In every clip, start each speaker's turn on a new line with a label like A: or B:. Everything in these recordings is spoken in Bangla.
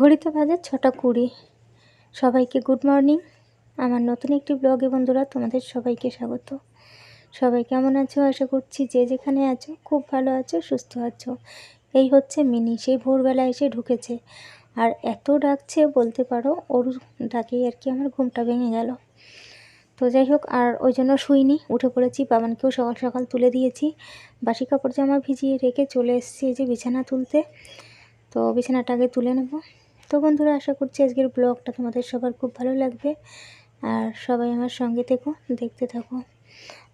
A: ঘড়িতে বাজে ছটা কুড়ি। সবাইকে গুড মর্নিং আমার নতুন একটি ব্লগে বন্ধুরা তোমাদের সবাইকে স্বাগত। সবাই কেমন আছো? আশা করছি যে যেখানে আছো, খুব ভালো আছো, সুস্থ আছো। এই হচ্ছে মিনি। সেই ভোরবেলা এসে ঢুকেছে। আর এত ডাকছে বলতে পারো, ওর ডাকেই আর কি আমার ঘুমটা ভেঙে গেল। তো যাই হোক, আর ওই জন্য শুইনি। উঠে পড়েছি, বাবানকেও সকাল সকাল তুলে দিয়েছি। বাসি কাপড় জামা ভিজিয়ে রেখে চলে এসেছি এই যে বিছানা তুলতে। তো বিছানাটা আগে তুলে নেব। তো বন্ধুরা, আশা করছি আজকের ব্লগটা তোমাদের সবার খুব ভালো লাগবে। আর সবাই আমার সঙ্গে থেকো, দেখতে থাকো।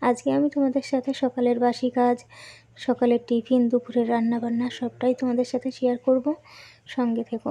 A: আজকে আমি তোমাদের সাথে সকালের বাসি কাজ, সকালের টিফিন, দুপুরের রান্নাবান্না সবটাই তোমাদের সাথে শেয়ার করব। সঙ্গে থেকো।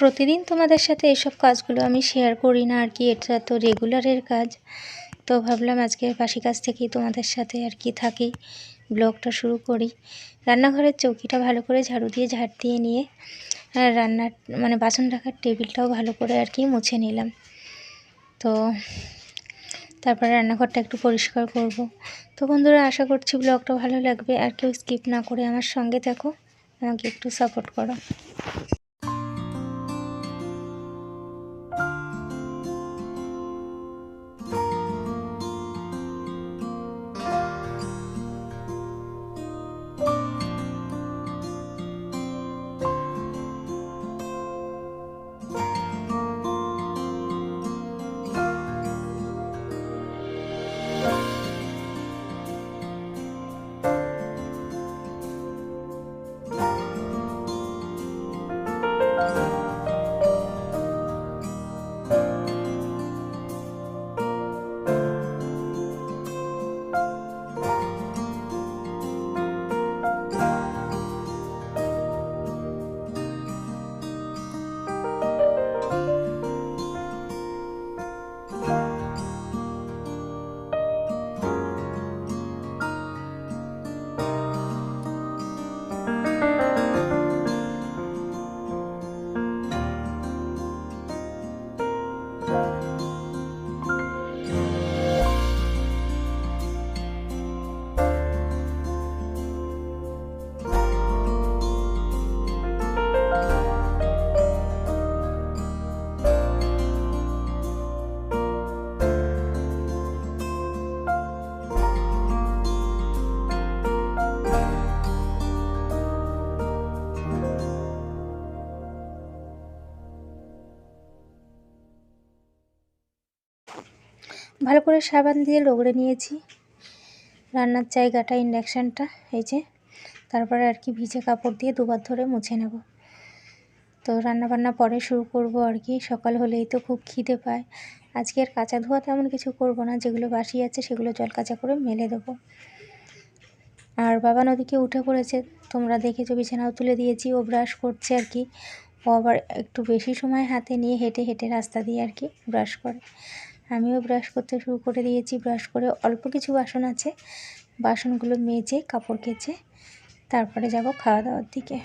A: প্রতিদিন তোমাদের সাথে এসব কাজগুলো আমি শেয়ার করি না আর কি, এটা তো রেগুলারের কাজ। তো ভাবলাম আজকে বাসি কাজ থেকেই তোমাদের সাথে আর কি থাকি, ব্লগটা শুরু করি। রান্নাঘরের চৌকিটা ভালো করে ঝাড়ু দিয়ে ঝাড় দিয়ে নিয়ে রান্নার মানে বাসন রাখার টেবিলটাও ভালো করে আর কি মুছে নিলাম। তো তারপরে রান্নাঘরটা একটু পরিষ্কার করব। তো বন্ধুরা, আশা করছি ব্লগটা ভালো লাগবে। আর কেউ স্কিপ না করে আমার সঙ্গে থাকো, আমাকে একটু সাপোর্ট করো। ভালো করে সাবান দিয়ে রগড়ে নিয়েছি। রান্নার জায়গাটা, ইন্ডাকশানটা, এই যে, তারপরে আর কি ভিজে কাপড় দিয়ে দুবার ধরে মুছে নেব। তো রান্না বান্না পরে শুরু করব আর কি। সকাল হলেই তো খুব খিদে পায়। আজকে আর কাঁচা ধোয়া তেমন কিছু করব না। যেগুলো বাসি আছে সেগুলো জল কাঁচা করে মেলে দেবো। আর বাবা নদীকে উঠে পড়েছে। তোমরা দেখেছ বিছানাও তুলে দিয়েছি। ও ব্রাশ করছে আর কি। ও আবার একটু বেশি সময় হাতে নিয়ে হেঁটে হেঁটে রাস্তা দিয়ে আর কি ব্রাশ করে। আমিও ব্রাশ করতে শুরু করে দিয়েছি। ব্রাশ করে অল্প কিছু বাসন আছে। বাসনগুলো মেজে কাপড় কেচে তারপরে যাব খাওয়া দাওয়ার দিকে।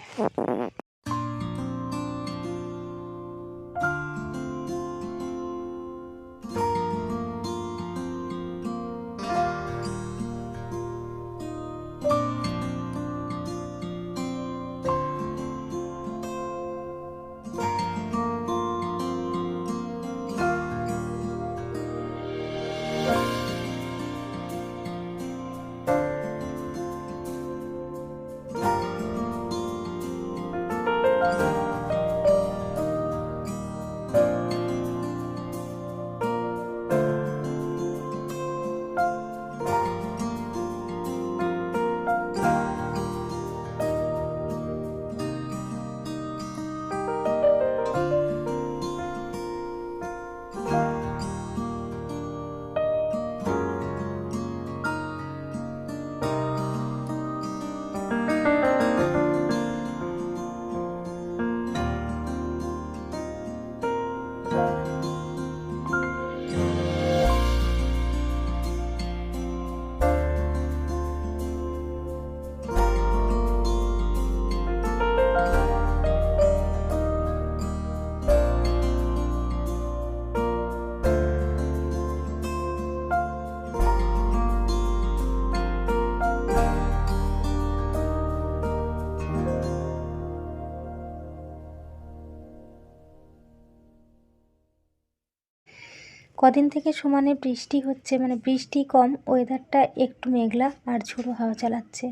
A: কদিন থেকে সমানে বৃষ্টি হচ্ছে মানে বৃষ্টি কম ওয়েদারটা একটু মেঘলা আর ঝোড়ো হাওয়া চালাচ্ছে।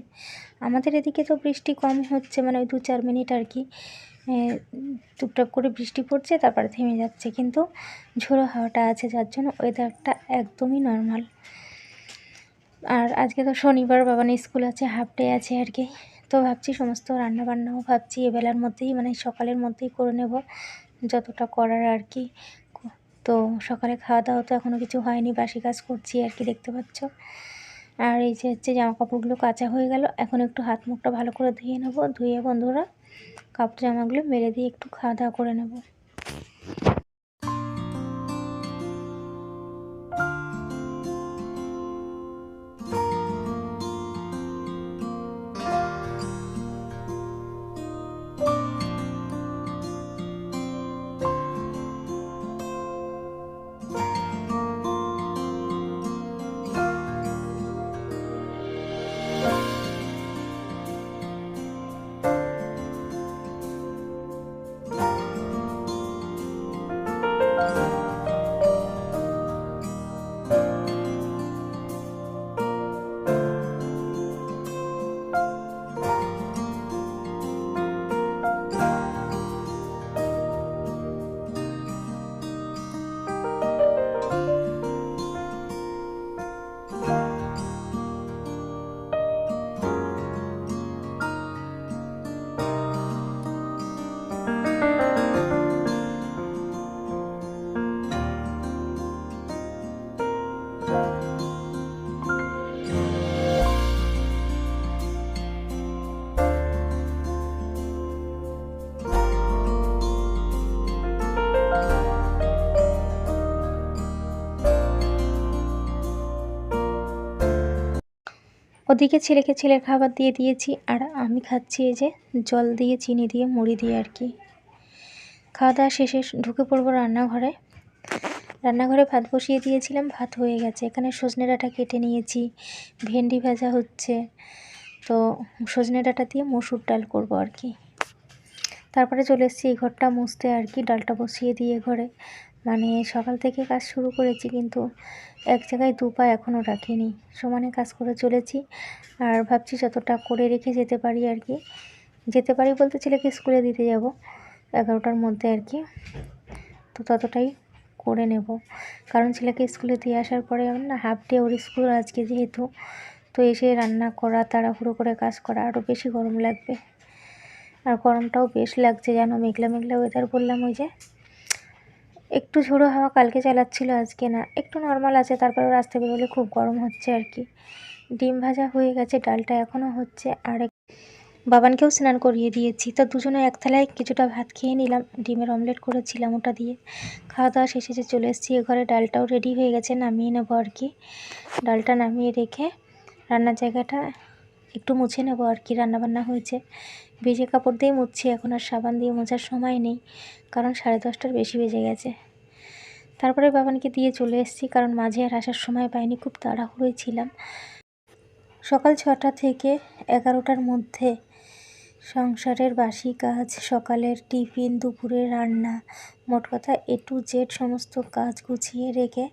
A: আমাদের এদিকে তো বৃষ্টি কম হচ্ছে মানে ওই দু চার মিনিট আর কি। টুপটাপ করে বৃষ্টি পড়ছে, তারপরে থেমে যাচ্ছে, কিন্তু ঝোড়ো হাওয়াটা আছে, যার জন্য ওয়েদারটা একদমই নর্মাল আর আজকে তো শনিবার বাবান স্কুল আছে হাফ ডে আছে আর কি। তো ভাবছি সমস্ত রান্না বান্নাও ভাবছি, এবেলার মধ্যেই মানে সকালের মধ্যেই করে নেব, যতটা করার আর কি। তো সকালে খাওয়া দাওয়া তো এখনও কিছু হয়নি, বাসি কাজ করছি আর কি দেখতে পাচ্ছ। আর এই যে হচ্ছে জামা কাপড়গুলো কাঁচা হয়ে গেল, এখন একটু হাত মুখটা ভালো করে ধুয়ে নেব। ধুয়ে বন্ধুরা কাপড় জামাগুলো মেরে দিয়ে একটু খাওয়া দাওয়া করে নেব। ওদিকে ছেলেকে ছেলের খাবার দিয়ে দিয়েছি আর আমি খাচ্ছি এই যে জল দিয়ে, চিনি দিয়ে, মুড়ি দিয়ে আর কি। খাওয়া দাওয়া শেষে ঢুকে পড়ব রান্নাঘরে। রান্নাঘরে ভাত বসিয়ে দিয়েছিলাম, ভাত হয়ে গেছে। এখানে সজনে ডাঁটা কেটে নিয়েছি, ভেন্ডি ভাজা হচ্ছে। তো সজনে ডাঁটা দিয়ে মসুর ডাল করব আর কি। তারপরে চলে এসেছি এই ঘরটা মুছতে আর কি, ডালটা বসিয়ে দিয়ে ঘরে। মানে সকাল থেকে কাজ শুরু করেছি কিন্তু এক জায়গায় দু পা এখনও রাখিনি। সমানে কাজ করে চলেছি আর ভাবছি যতটা করে রেখে যেতে পারি আর কি। যেতে পারি বলতে ছেলেকে স্কুলে দিতে যাব এগারোটার মধ্যে আর কি। তো ততটাই করে নেব। কারণ ছেলেকে স্কুলে দিয়ে আসার পরে না হাফ ডে ওর স্কুল আজকে যেহেতু, তো এসে রান্না করা, তাড়াহুড়ো করে কাজ করা আরও বেশি গরম লাগবে। আর গরমটাও বেশ লাগছে যেন মেঘলা মেঘলা ওয়েদার বললাম ওই যে। একটু ঝোড়ো হাওয়া কালকে চালাচ্ছিল, আজকে না। একটু নর্মাল আছে তারপরে রাস্তা বেরোলে খুব গরম হচ্ছে আর কি। ডিম ভাজা হয়ে গেছে, ডালটা এখনও হচ্ছে। আর বাবানকেও স্নান করিয়ে দিয়েছি। তো দুজনে এক থালায় কিছুটা ভাত খেয়ে নিলাম। ডিমের অমলেট করেছিলাম ওটা দিয়ে। খাওয়া দাওয়া শেষে যে চলে এসেছি এ ঘরে, ডালটাও রেডি হয়ে গেছে, নামিয়ে নেব আর কি। ডালটা নামিয়ে রেখে রান্নার জায়গাটা একটু মুছে নেব আর কি রান্নাবান্না হয়েছে। ভিজে কাপড় দিয়ে মুছছি, এখন আর সাবান দিয়ে মোছার সময় নেই, কারণ সাড়ে দশটার বেশি বেজে গেছে। তারপরে বাবানকে দিয়ে চলে এসেছি, কারণ মাঝে আর আসার সময় পাইনি, খুব তাড়াহুড়োই ছিলাম। সকাল ছটা থেকে এগারোটার মধ্যে সংসারের বাসি কাজ, সকালের টিফিন দুপুরের রান্না, মোট কথা এ টু জেড সমস্ত কাজ গুছিয়ে রেখে,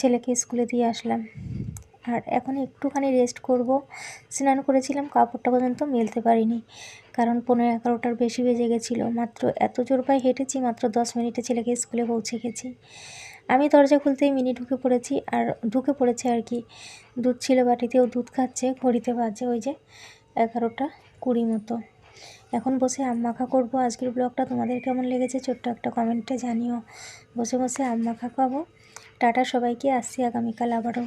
A: ছেলেকে স্কুলে দিয়ে আসলাম। আর এখন একটুখানি রেস্ট করব। স্নান করেছিলাম, কাপড়টা পর্যন্ত মেলতে পারিনি। কারণ পনেরো এগারোটার বেশি বেজে গেছিল। মাত্র এত জোর পায়ে হেঁটেছি, মাত্র দশ মিনিটে ছেলেকে স্কুলে পৌঁছে গেছি। আমি দরজা খুলতেই মিনি ঢুকে পড়েছি আর ঢুকে পড়েছে আর কি। দুধ ছিল বাটিতেও, দুধ খাচ্ছে, ঘড়িতে বাজে ওই যে এগারোটা কুড়ি মতো। এখন বসে আম মাখা করব। আজকের ব্লগটা তোমাদের কেমন লেগেছে ছোট্ট একটা কমেন্টে জানিও। বসে বসে আম মাখা খাব। টাটা সবাইকে, আসছি আগামীকাল আবারও।